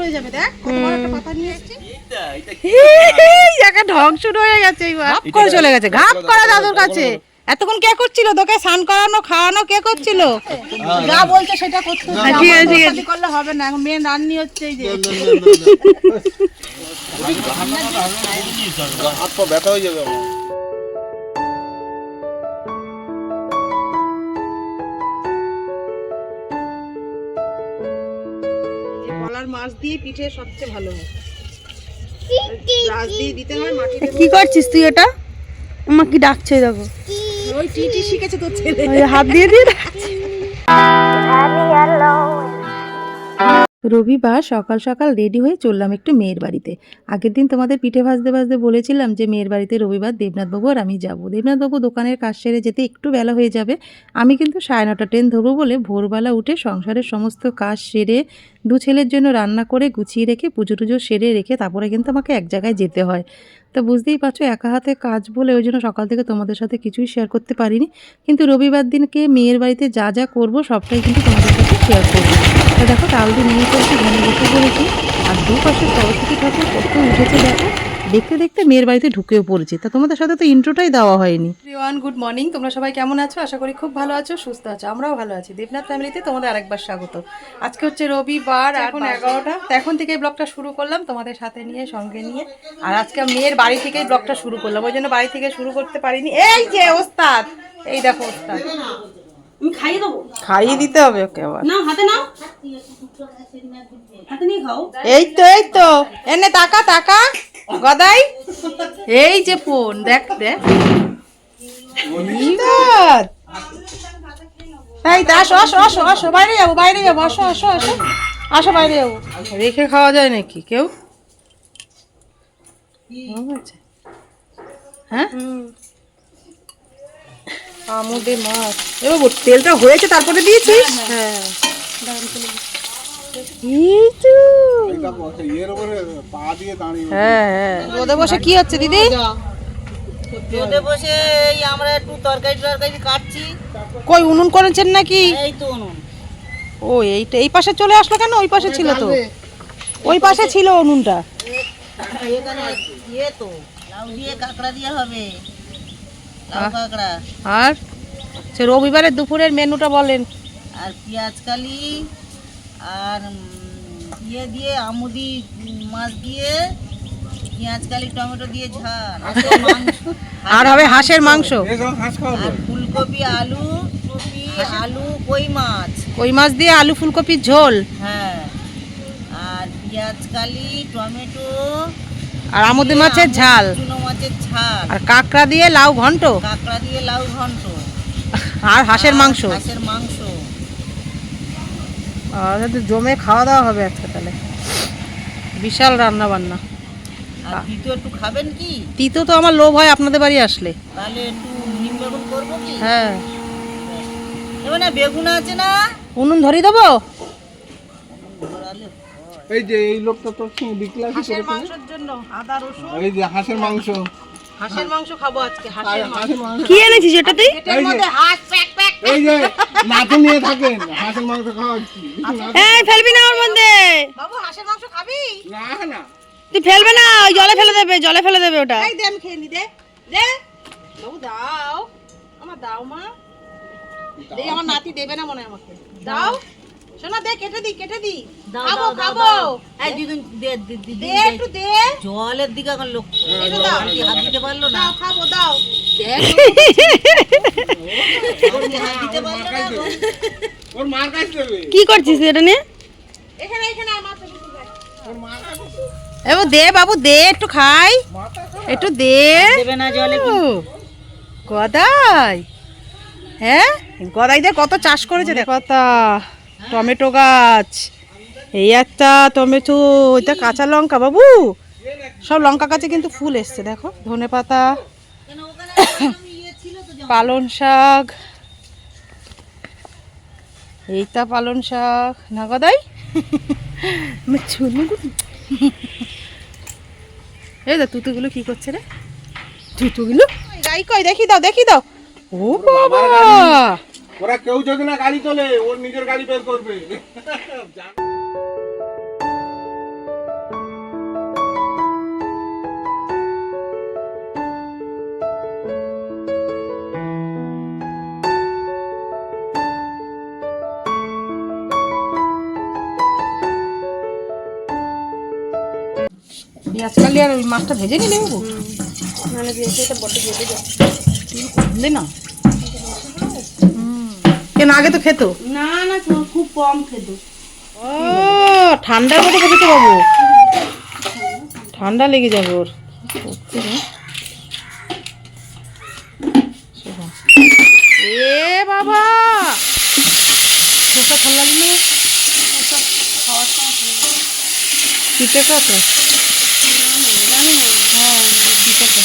হয়ে যাবে দেখ কত বড় একটা পাতা নিয়ে এসেছি এই ঢং শুরু হয়ে গেছে করে চলে গেছে ঘাপ করা দাদুর কাছে এতক্ষণ কে করছিল তোকে স্নান করানো খাওয়ানো কে করছিল যা বলছে সেটা করতে হ্যাঁ, ঠিক আছে, ঠিক আছে। করলে হবে না এখন মেন রান্নি হচ্ছে এই যে হাত পা ব্যথা হয়ে যাবে মাছ দিয়ে পিঠে সবচেয়ে ভালো হয়। দিয়ে দিতে হয় মাটি দেবো কি করছিস তুই এটা? আমাকে কি ডাকছে দেখো। ওই টিটি শিখেছে তোর ছেলে। হাত দিয়ে দিয়ে রবিবার সকাল সকাল রেডি হয়ে চললাম একটু মেয়ের বাড়িতে। আগের দিন তোমাদের পিঠে ভাজতে ভাজতে বলেছিলাম যে মেয়ের বাড়িতে রবিবার দেবনাথবাবু আর আমি যাব। দেবনাথবাবু দোকানের কাজ সেরে যেতে একটু বেলা হয়ে যাবে। আমি কিন্তু সাড়ে নটা ট্রেন ধরবো বলে ভোরবেলা উঠে সংসারের সমস্ত কাজ সেরে দু ছেলের জন্য রান্না করে গুছিয়ে রেখে পুজো টুজো সেরে রেখে তারপরে কিন্তু আমাকে এক জায়গায় যেতে হয়। তো বুঝতেই পারছ একা হাতে কাজ বলে ওই জন্য সকাল থেকে তোমাদের সাথে কিছুই শেয়ার করতে পারিনি। কিন্তু রবিবার দিনকে মেয়ের বাড়িতে যা যা করব সবটাই কিন্তু তোমাদের সাথে শেয়ার করব। তো দেখো তালদি নিয়ে চলছি ঘরে বসে পড়েছি আর দুপাশে সরস্বতী ঠাকুর কত উঠেছে দেখো। দেখতে দেখতে মেয়ের বাড়িতে ঢুকেও পড়েছি। তা তোমাদের সাথে তো ইন্ট্রোটাই দেওয়া হয়নি। ওয়ান গুড মর্নিং তোমরা সবাই কেমন আছো? আশা করি খুব ভালো আছো সুস্থ আছো। আমরাও ভালো আছি। দেবনাথ ফ্যামিলিতে তোমাদের আরেকবার স্বাগত। আজকে হচ্ছে রবিবার এখন এগারোটা। এখন থেকেই ব্লগটা শুরু করলাম তোমাদের সাথে নিয়ে সঙ্গে নিয়ে। আর আজকে মেয়ের বাড়ি থেকেই ব্লগটা শুরু করলাম। ওই জন্য বাড়ি থেকে শুরু করতে পারিনি। এই যে ওস্তাদ! এই দেখো ওস্তাদ। আমি খাইয়ে দেবো? খাইয়ে দিতে হবে ওকে আবার। না হাতে নাও। হাতে নিয়ে খাও। এই তো এই তো। এনে টাকা টাকা গদাই। এই যে ফোন দেখ দেখ। এই তো আসো আসো আসো আসো বাইরে যাব বাইরে যাব আসো আসো আসো। আসো বাইরে যাব। রেখে খাওয়া যায় নাকি কেউ। হ্যাঁ আমুদে মাছ। এবার তেলটা হয়েছে তারপরে দিয়েছিস? হ্যাঁ দিয়ে দাঁড়িয়ে হ্যাঁ হ্যাঁ। রোদে বসে কি হচ্ছে দিদি? রোদে বসে এই আমরা একটু তরকারি টরকারি কাটছি। কই উনুন করেছেন নাকি? এই তো উনুন। ও এইটা এই পাশে চলে আসলো কেন? ওই পাশে ছিল তো। ওই পাশে ছিল উনুনটা। এখানে ইয়ে তো। লাউ দিয়ে কাঁকড়া দিয়ে হবে। আর? সে রবিবারের দুপুরের মেনুটা বলেন। আর পেঁয়াজ কালি আর ইয়ে দিয়ে আমুদি মাছ দিয়ে পেঁয়াজ কালি টমেটো দিয়ে ঝাল। আর হবে হাঁসের মাংস। হাঁস আর ফুলকপি আলু কপি আলু কই মাছ। কই মাছ দিয়ে আলু ফুলকপির ঝোল। হ্যাঁ। আর পেঁয়াজ কালি টমেটো আর আমুদি মাছের ঝাল। চুনো মাছের ঝাল। আর কাঁকড়া দিয়ে লাউ ঘন্ট? কাঁকড়া দিয়ে লাউ ঘন্ট। আর হাঁসের মাংস? হাঁসের মাংস। আর জমে খাওয়া দাওয়া হবে আজকে তাহলে। বিশাল রান্না বান্না আর দ্বিতীয় একটু খাবেন কি? তিতো তো আমার লোভ হয় আপনাদের বাড়ি আসলে। তাহলে একটু নিম বেগুন করব কি? হ্যাঁ। এবার না বেগুন আছে না? উনুন ধরিয়ে দেবো? এই যে এই লোকটা তোর সঙ্গে মাংসের জন্য আদা রসুন। এই যে হাঁসের মাংস। হাঁসের মাংস খাব আজকে হাঁসের মাংস। কি এনেছিস এটা তুই মধ্যে হাঁস প্যাক প্যাক এই যে নাতে নিয়ে থাকেন হাঁসের মাংস খাওয়াচ্ছি। এই ফেলবি না ওর মধ্যে। বাবু হাঁসের মাংস খাবি? না না। তুই ফেলবে না ওই জলে ফেলে দেবে জলে ফেলে দেবে ওটা। এই দে আমি খেয়ে নি দে। দে। বাবু দাও। আমার দাও মা। দে আমার নাতি দেবে না মনে হয় আমাকে। দাও। শোনা দে কেটে দি কেটে দি। খাব খাব। এই দিদুন দে দি- দি- দে একটু দে। জলের দিকে এখন লোক একটু দাও। হাত দিতে পারল না। দাও খাব দাও। কি করছিস এটা নিয়ে? এখানে এখানে আমার এবার দে বাবু দে একটু খাই। একটু দে। দেবে না জলে ও, গদাই। হ্যাঁ? গদাইদের কত চাষ করেছে দেখ। কথা টমেটো গাছ। এই একটা টমেটো, ওইটা কাঁচা লঙ্কা বাবু। সব লঙ্কা গাছে কিন্তু ফুল এসছে, দেখো। ধনে পাতা, পালন শাক। এইটা পালন শাক। না গদাই এই দা তুতুগুলো কি করছে রে? তুতুগুলো? গাই কই, দেখি দাও দেখি দাও। ও বাবা! ওরা কেউ যদি না গাড়ি চলে ওর নিজের গাড়ি বের করবে। আজকাল আর ওই মাছটা ভেজে নিলে মানে ভেজে এটা না। না আগে তো খেতো না না খুব কম খেতো ও ঠান্ডার মধ্যে খেতে বাবু ঠান্ডা লেগে যাবে ওর। এ বাবা বসা ঠান্ডা লাগল পিঠে কত হ্যাঁ পিঠে কত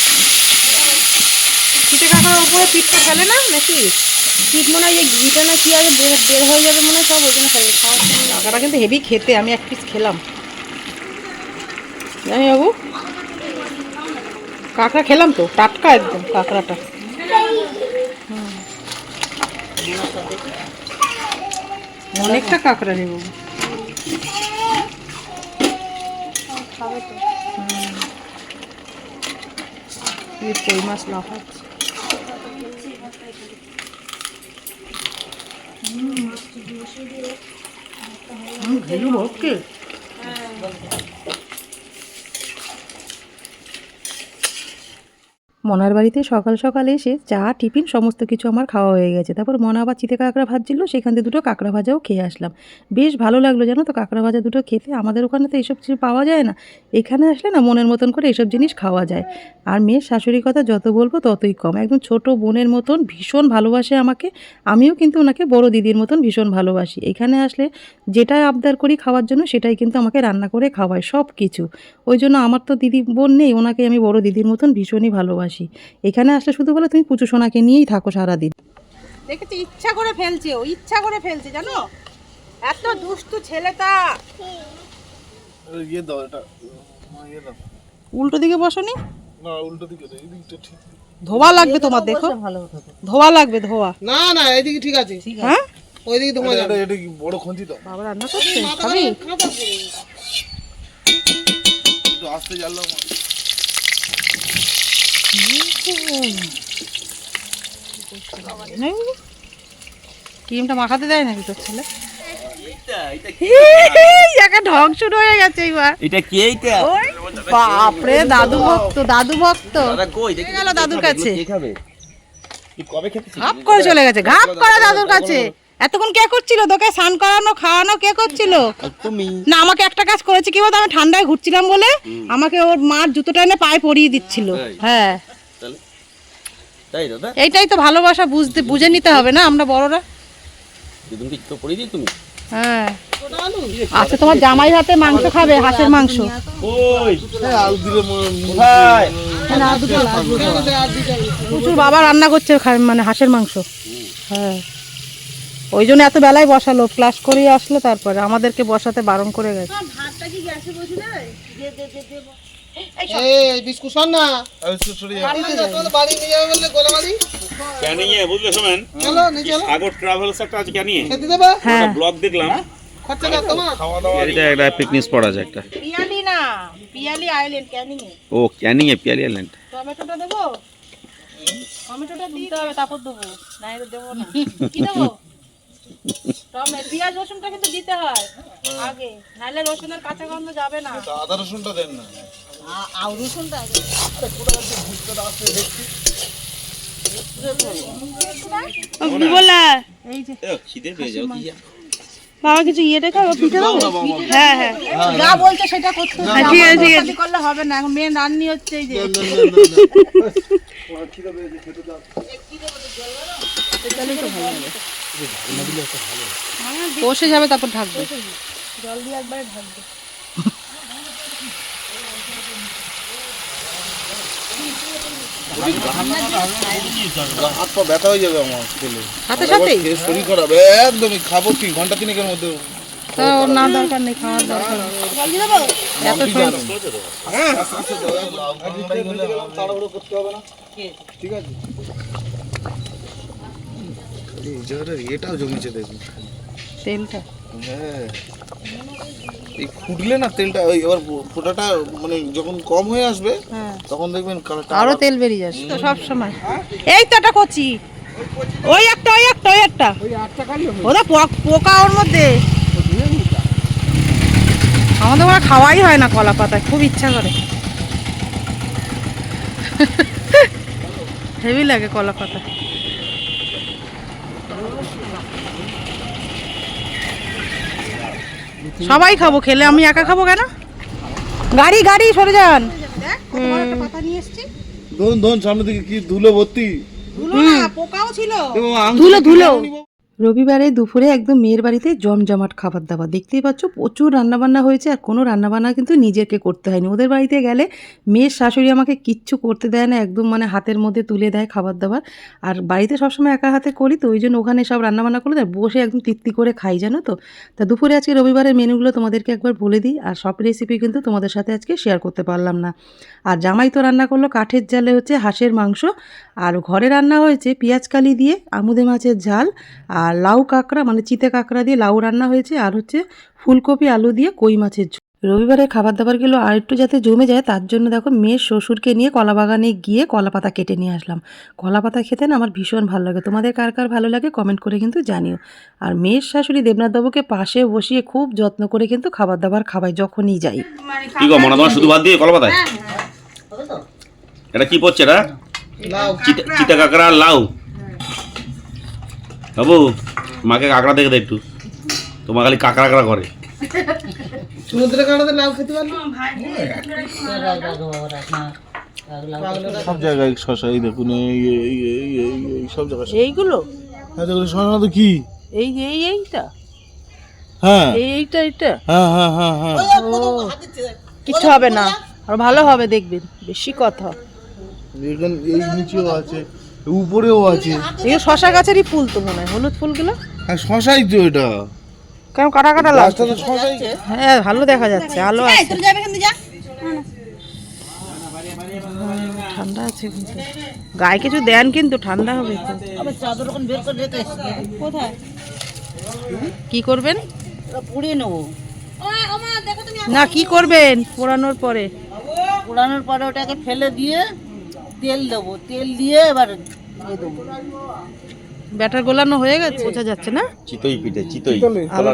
পিঠে কাকার উপরে পিঠটা ফেলে না নাকি শীত মনে হয় এই ঘিটা না কি আগে বের হয়ে যাবে মনে হয়, সব ওই জন্য খাওয়ার কাকাটা কিন্তু হেভি খেতে, আমি এক পিস খেলাম। জানি বাবু? কাঁকড়া খেলাম তো, টাটকা একদম কাঁকড়াটা। অনেকটা কাঁকড়া রে বাবু। মাছ লাফাচ্ছে। ঘেলু ভোগকে মনার বাড়িতে সকাল সকাল এসে চা, টিফিন, সমস্ত কিছু আমার খাওয়া হয়ে গেছে। তারপর মনা আবার চিতে কাঁকড়া ভাজছিল, সেখান থেকে দুটো কাঁকড়া ভাজাও খেয়ে আসলাম। বেশ ভালো লাগল জানো তো কাঁকড়া ভাজা দুটো খেতে। আমাদের ওখানে তো এইসব কিছু পাওয়া যায় না। এখানে আসলে না মনের মতন করে এসব জিনিস খাওয়া যায়। আর মেয়ের শাশুড়ির কথা যত বলব ততই কম। একদম ছোট বোনের মতন ভীষণ ভালোবাসে আমাকে। আমিও কিন্তু ওনাকে বড় দিদির মতন ভীষণ ভালোবাসি। এখানে আসলে যেটাই আবদার করি খাওয়ার জন্য সেটাই কিন্তু আমাকে রান্না করে খাওয়ায় সব কিছু ওই জন্য আমার তো দিদি বোন নেই, ওনাকে আমি বড় দিদির মতন ভীষণই ভালোবাসি। এখানে আসলে শুধু বলে তুমি পুচু সোনাকে নিয়েই থাকো সারাদিন। দেখেছি ইচ্ছা করে ফেলছে ও ইচ্ছা করে ফেলছে জানো? এত দুষ্টু ছেলেটা। ইয়ে ইয়ে উল্টো দিকে বসনি? না উল্টো দিকে এই দিকটা ঠিক। ধোয়া লাগবে তোমার দেখো। ধোয়া লাগবে ধোয়া। না না এইদিকে ঠিক আছে। হ্যাঁ? ওইদিকে তোমার এটা এটা কি বড় খঞ্চি দাও? বাবা রান্না করছে? খাবি? একটু আস্তে ক্রিমটা মাখাতে দেয় নাকি তোর ছেলে একা ঢং শুরু হয়ে গেছে এবার এটা কে এইটা বাপরে দাদু ভক্ত দাদু ভক্ত গেল দাদুর কাছে কবে ঘাপ করে চলে গেছে ঘাপ করে দাদুর কাছে এতক্ষণ কে করছিল? তোকে স্নান করানো খাওয়ানো কে করছিল? না আমাকে একটা কাজ করেছে কি বলতো? আমি ঠান্ডায় ঘুরছিলাম বলে আমাকে ওর মার জুতোটা এনে পায়ে পরিয়ে দিচ্ছিল। হ্যাঁ। তাহলে? তাই দাদা? এইটাই তো ভালোবাসা বুঝতে বুঝে নিতে হবে না আমরা বড়রা? তুমি হ্যাঁ। আচ্ছা তোমার জামাই হাতে মাংস খাবে হাঁসের মাংস? হ্যাঁ ম- কোথায়? প্রচুর বাবা রান্না করছে খা- মানে হাঁসের মাংস। হ্যাঁ। ওই জন্য এত বেলায় বসালো ক্লাস করেই আসলো তারপরে। আমাদেরকে বসাতে বারণ করে গেছে। আছে ক্যানিংয়ে। হ্যাঁ। দেখলাম। এটা পিকনিক স্পট আছে একটা। পিয়ালি না পিয়ালি আইল্যান্ড ক্যানিং এ ও ক্যানিংয়ে পিয়ালি আইল্যান্ড টমেটোটা দেবো? টমেটোটা দিতে হবে তারপর দেবো। না এটা দেবো না। কি দেবো? পেঁয়াজ রসুনটা কিন্তু দিতে হয়। আগে। নাহলে রসুনের কাঁচা গন্ধ যাবে না। আদা রসুনটা দেন না। আউ রসুনটা আগে। কি বললা? এই খিদে পেয়ে যাও কি বাবা কিছু ইয়ে রেখে পিঠে দেবো হ্যাঁ হ্যাঁ। যা বলছে সেটা করতে হবে। ঠিক আছে ঠিক আছে। করলে হবে না। এখন মেন রান্নি হচ্ছে এই যে। বসে যাবে তারপর ঢাকবে। হাত পা ব্যথা হয়ে যাবে আমার খেলে হাতে খেয়ে শরীর খারাপ। একদমই খাব কি? ঘণ্টা তিনেকের মধ্যে না দরকার নেই খাওয়ার দরকার নেই। এত শরীর না। ঠিক আছে। এই জায়গাটা এটাও জমেছে দেখুন। তেলটা? হ্যাঁ। এই ফুটলে না তেলটা ওই এবার ফোটাটা মানে যখন কম হয়ে আসবে হ্যাঁ। তখন দেখবেন কালারটা আরও তেল বেরিয়ে যাচ্ছে তো সব সময়। এই তো একটা কচি। ওই একটা ওই একটা ওই একটা। ওটা পো- পোকা ওর মধ্যে। আমাদের ওরা খাওয়াই হয় না কলা পাতায় খুব ইচ্ছা করে। হেভি লাগে কলা পাতা। সবাই খাব খেলে আমি একা খাব কেন? গাড়ি গাড়ি সরে যান। পাতা নিয়ে এসছি। ধন ধন সামনে দিকে কি ধুলো ভর্তি? ধুলো না পোকাও ছিল। ধুলো ধুলো। রবিবারে দুপুরে একদম মেয়ের বাড়িতে জমজমাট খাবার দাবার। দেখতেই পাচ্ছ, প্রচুর রান্নাবান্না হয়েছে আর কোনো রান্নাবান্না কিন্তু নিজেকে করতে হয়নি। ওদের বাড়িতে গেলে মেয়ের শাশুড়ি আমাকে কিচ্ছু করতে দেয় না, একদম মানে হাতের মধ্যে তুলে দেয় খাবার দাবার। আর বাড়িতে সবসময় একা হাতে করি তো, ওই জন্য ওখানে সব রান্নাবান্না করে দেয় বসে একদম তৃপ্তি করে খাই, জানো তো। তা দুপুরে আজকে রবিবারের মেনুগুলো তোমাদেরকে একবার বলে দিই, আর সব রেসিপি কিন্তু তোমাদের সাথে আজকে শেয়ার করতে পারলাম না। আর জামাই তো রান্না করল কাঠের জালে হচ্ছে হাঁসের মাংস, আর ঘরে রান্না হয়েছে পেঁয়াজ কালি দিয়ে, আমুদে মাছের ঝাল আর লাউ কাঁকড়া মানে চিতে কাঁকড়া দিয়ে লাউ রান্না হয়েছে আর হচ্ছে ফুলকপি আলু দিয়ে কই মাছের ঝোল। রবিবারের খাবার দাবারগুলো আর একটু যাতে জমে যায় তার জন্য দেখো মেয়ের শ্বশুরকে নিয়ে কলা বাগানে গিয়ে কলা পাতা কেটে নিয়ে আসলাম। কলা পাতা খেতে না আমার ভীষণ ভালো লাগে। তোমাদের কার কার ভালো লাগে কমেন্ট করে কিন্তু জানিও। আর মেয়ের শাশুড়ি দেবনাথবাবুকে পাশে বসিয়ে খুব যত্ন করে কিন্তু খাবার দাবার খাওয়াই যখনই যাই। কি গো মনে তোমার শুধু ভাত দিয়ে কলা পাতায় এটা কি পড়ছে এটা? চিতা- চিতা কাঁকড়া লাউ। বাবু মাকে কাঁকড়া দেখে দে একটু। তোমার খালি কাঁকড়া কাঁকড়া করে। সমুদ্রে কাটাতে লাউ খেতে পারলি সব জায়গায় শশা এই দেখুন এই এই এই এই এই সব জায়গায় এইগুলো? হ্যাঁ শশা তো কি? এই এই এইটা? হ্যাঁ। এই এইটা এইটা? হ্যাঁ হ্যাঁ হ্যাঁ হ্যাঁ। কিচ্ছু হবে না। আর ভালো হবে দেখবেন বেশি কথা। এখানে এই নিচেও আছে। উপরেও আছে। এই শশা গাছেরই ফুল তো মনে হয় হলুদ ফুলগুলো? হ্যাঁ শশাই তো এটা। কেমন কাটা কাটা লাগছে তো শশাই। হ্যাঁ ভালো দেখা যাচ্ছে আলো আছে। তুমি যাবে কেন যা। ঠান্ডা আছে কিন্তু। গায়ে কিছু দেন কিন্তু ঠান্ডা হবে। কোথায়? কি করবেন? পুড়িয়ে নেব। না কি করবেন? পোড়ানোর পরে। পোড়ানোর পরে ওটাকে ফেলে দিয়ে তেল দেবো তেল দিয়ে এবার দিয়ে দেবো। ব্যাটার গোলানো হয়ে গেছে? বোঝা যাচ্ছে না? চিতই পিঠে চিতই।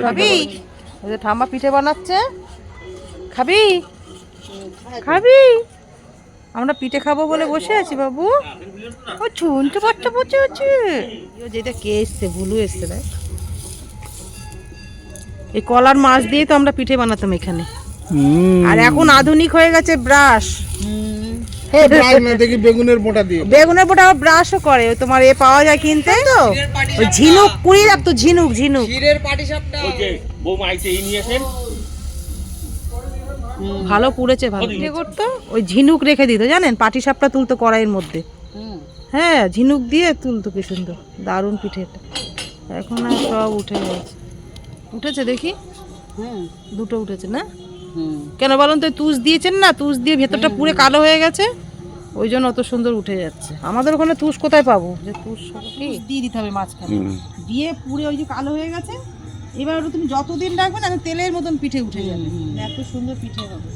খাবি? ওই যে ঠাম্মা পিঠে বানাচ্ছে। খাবি? খাবি? আমরা পিঠে খাব বলে বসে আছি বাবু। ও শুনতে বাচ্চা বসে আছে। ও যেটা কে এসছে? ভুলু এসছে দেখ। এই কলার মাছ দিয়ে তো আমরা পিঠে বানাতাম এখানে। আর এখন আধুনিক হয়ে গেছে ব্রাশ। বেগুনের দিয়ে বেগুনের পোটা ব্রাশও করে তোমার এ পাওয়া যায় কিনতে? তো। ওই ঝিনুক কুড়ি রাখতো ঝিনুক ঝিনুক। ওই যে বৌমা আইতে এই নিয়েছেন ভালো পুড়েছে ভালো পিঠে করতো ওই ঝিনুক রেখে দিত জানেন? পাটি সাপটা তুলতো কড়াইয়ের মধ্যে। হ্যাঁ ঝিনুক দিয়ে তুলতো কি সুন্দর। দারুণ পিঠেটা এখন আর সব উঠে গেছে। উঠেছে দেখি? হুম। দুটো উঠেছে না? কেন বলুন তো তুষ দিয়েছেন না? তুষ দিয়ে ভেতরটা পুরো কালো হয়ে গেছে। ওই জন্য অত সুন্দর উঠে যাচ্ছে। আমাদের ওখানে তুষ কোথায় পাবো? যে তুষ দিয়ে দিতে হবে মাঝখানে। দিয়ে পুরো ওই যে কালো হয়ে গেছে এবার ওটা তুমি যতদিন রাখবে না তেলের মতন পিঠে উঠে যাবে। এত সুন্দর পিঠে হবে।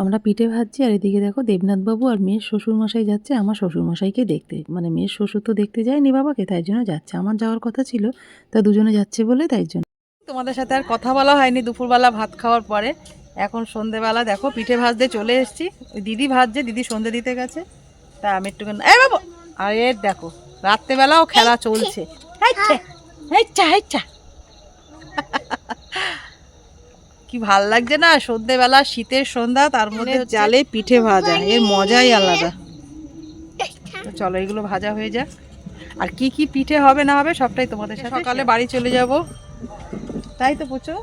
আমরা পিঠে ভাজছি আর এদিকে দেখো দেবনাথবাবু আর মেয়ের শ্বশুরমশাই যাচ্ছে আমার শ্বশুরমশাইকে দেখতে। মানে মেয়ের শ্বশুর তো দেখতে যায়নি বাবাকে তাই জন্য যাচ্ছে। আমার যাওয়ার কথা ছিল তা দুজনে যাচ্ছে বলে তাই জন্য। তোমাদের সাথে আর কথা বলা হয়নি দুপুরবেলা ভাত খাওয়ার পরে। এখন সন্ধেবেলা দেখো পিঠে ভাজতে চলে এসেছি। দিদি ভাজছে দিদি সন্ধে দিতে গেছে। তা আমি একটুখানি এই বাবু! আর এর দেখো রাত্রেবেলাও খেলা চলছে। কি ভালো লাগছে না? সন্ধেবেলা শীতের সন্ধ্যা তার মধ্যে জালে পিঠে ভাজা। এর মজাই আলাদা। তো চলো এগুলো ভাজা হয়ে যাক। আর কি কি পিঠে হবে না হবে সবটাই তোমাদের সাথে সকালে বাড়ি চলে যাব। তাই তো পুচো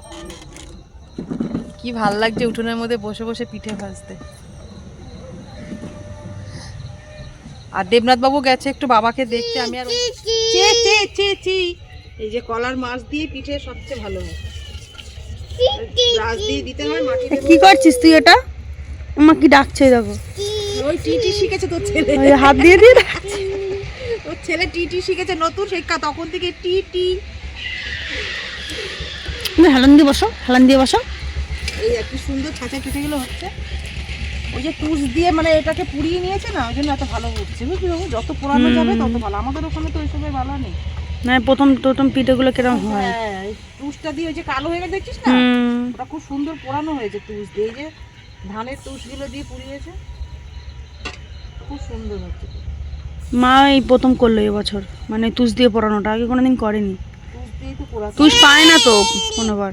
কি ভালো লাগছে উঠোনের মধ্যে বসে বসে পিঠে ভাজতে। আর দেবনাথ বাবু গেছে একটু বাবাকে দেখতে আমি আর চে চে চে চি এই যে কলার মাছ দিয়ে পিঠে সবচেয়ে ভালো হয়। দিয়ে দিতে হয় মাটি কি করছিস তুই এটা আমার কি ডাকছে দেখো। ওই টিটি শিখেছে তোর ছেলে। হাত দিয়ে দিয়ে তোর ছেলে টিটি শিখেছে নতুন শিক্ষা তখন থেকে টিটি। তুমি হেলান দিয়ে বসো হেলান দিয়ে বসো। এই একটু সুন্দর ছাঁচা পিঠেগুলো হচ্ছে। ওই যে তুষ দিয়ে মানে এটাকে পুড়িয়ে নিয়েছে না ওই জন্য এত ভালো উঠছে বুঝলি বাবু? যত পোড়ানো যাবে তত ভালো। আমাদের ওখানে তো ওইসবের ভালো নেই। মানে প্রথম প্রথম পিঠেগুলো কিরম হয়? হ্যাঁ তুষটা দিয়ে ওই যে কালো হয়ে গেছে দেখছিস না? ওটা খুব সুন্দর পোড়ানো হয়েছে তুষ দিয়ে। যে ধানের তুষগুলো দিয়ে পুড়িয়েছে। খুব সুন্দর হচ্ছে। মা এই প্রথম করল এবছর মানে তুষ দিয়ে পড়ানোটা আগে কোনোদিন করেনি। তুষ পায় না তো কোনোবার।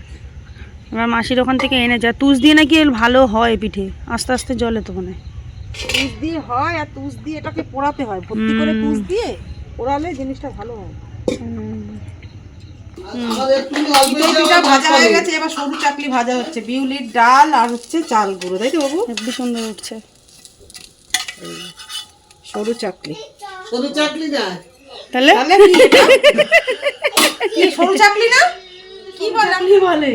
এবার মাসির ওখান থেকে এনে যা তুষ দিয়ে নাকি ভালো হয় পিঠে আস্তে আস্তে জলে তো মনে। হয়। তুষ দিয়ে হয় আর তুষ দিয়ে এটাকে পোড়াতে হয় ভর্তি করে তুষ দিয়ে পোড়ালে জিনিসটা ভালো হয়। পিঠা ভাজা হয়ে গেছে এবার সরু চাকলি ভাজা হচ্ছে বিউলির ডাল আর হচ্ছে চাল গুঁড়ো তাই তো বাবু? হেব্বি সুন্দর উঠছে। সরু চাকলি সরু চাকলি না। তাহলে? তাহলে কি সরু চাকলি না? কি বললাম কি বলে।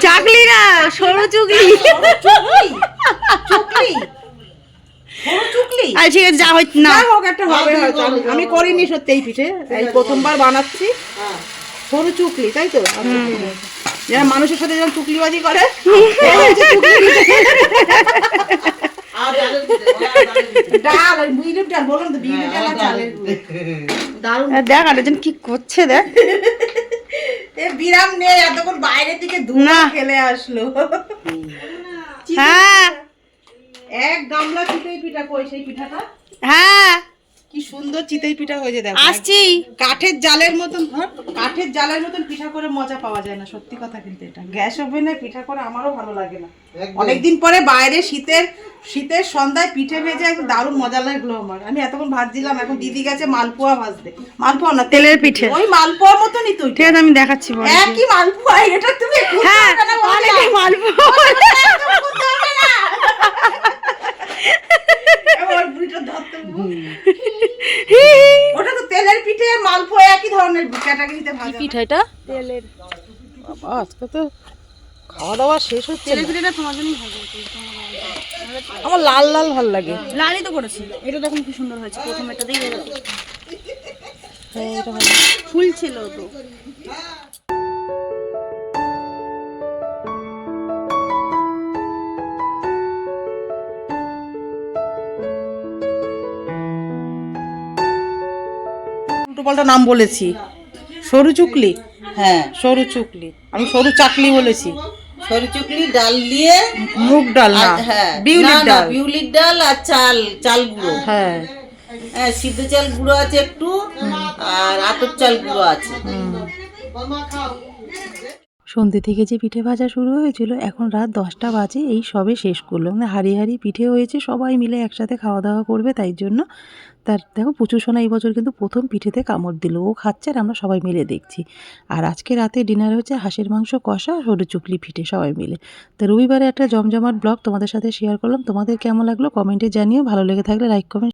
চাকলি। না সরু চুকলি। চুকলি? আর ঠিক আছে যা হয় না। হোক একটা হবে হয়তো আমি- আমি করিনি সত্যি এই পিঠে। এই প্রথমবার বানাচ্ছি। সরু চুকলি তাই তো? আচ্ছা। যারা মানুষের সাথে যেরকম চুকলিবাজি করে পিঠে। দেখ আরেকজন কি করছে দেখ। এ বিরাম নেই এতক্ষণ বাইরে থেকে। ধুনা খেলে আসলো। হ্যাঁ। এক গামলা চিতই পিঠা কই সেই পিঠাটা? হ্যাঁ। কি সুন্দর চিতই পিঠা হয়েছে দেখো। আসছি। কাঠের জালের মতন ধর কাঠের জালের মতন পিঠা করে মজা পাওয়া যায় না সত্যি কথা কিন্তু এটা। গ্যাস ওভেনে পিঠা করে আমারও ভালো লাগে না। অনেকদিন পরে বাইরে শীতের শীতের সন্ধ্যায় পিঠে ভেজে একদম দারুণ মজা লাগল আমার। আমি এতক্ষণ ভাজছিলাম এখন দিদি গেছে মালপোয়া ভাজতে। মালপোয়া না তেলের পিঠে। ওই মালপোয়ার মতনই তো ঠিক আছে আমি দেখাচ্ছি একই মালপোয়া এটা তুমি হ্যাঁ মালপোয়া এবার বুড়িটা ধরতে ওটা তো তেলের পিঠে আর মালপোয়া একই ধরনের ক্যাটাগরিতে ভাজা পিঠা এটা? বাবা, আজকে তো খাওয়া দাওয়া শেষ হচ্ছে না। পিঠাটা তোমার জন্যই ভালো আমার লাল লাল ভালো লাগে। লালই তো করেছি। এটা দেখুন কি সুন্দর হয়েছে প্রথম এটা দিয়ে ফুল ছিল তো। উল্টো পাল্টা নাম বলেছি। সরু চুকলি? হ্যাঁ। সরু চুকলি। আমি সরু চাকলি বলেছি। সরু চুকলি ডাল দিয়ে মুগ ডাল না? আর হ্যাঁ। বিউলির ডাল। বিউলির ডাল আর চাল চাল গুঁড়ো। হ্যাঁ। হ্যাঁ সিদ্ধ চাল গুঁড়ো আছে একটু আর আতর চাল গুঁড়ো আছে। সন্ধ্যে থেকে যে পিঠে ভাজা শুরু হয়েছিল, এখন রাত দশটা বাজে, এই সবে শেষ করল। মানে হাড়ি হাড়ি পিঠে হয়েছে, সবাই মিলে একসাথে খাওয়া দাওয়া করবে তাই জন্য। তার দেখো প্রচুর সোনা এই বছর কিন্তু প্রথম পিঠেতে কামড় দিল, ও খাচ্ছে আর আমরা সবাই মিলে দেখছি। আর আজকে রাতে ডিনার হচ্ছে হাঁসের মাংস কষা আর সরু চুকলি পিঠে সবাই মিলে। তো রবিবারে একটা জমজমাট ব্লগ তোমাদের সাথে শেয়ার করলাম, তোমাদের কেমন লাগল কমেন্টে জানিও, ভালো লেগে থাকলে লাইক কমেন্ট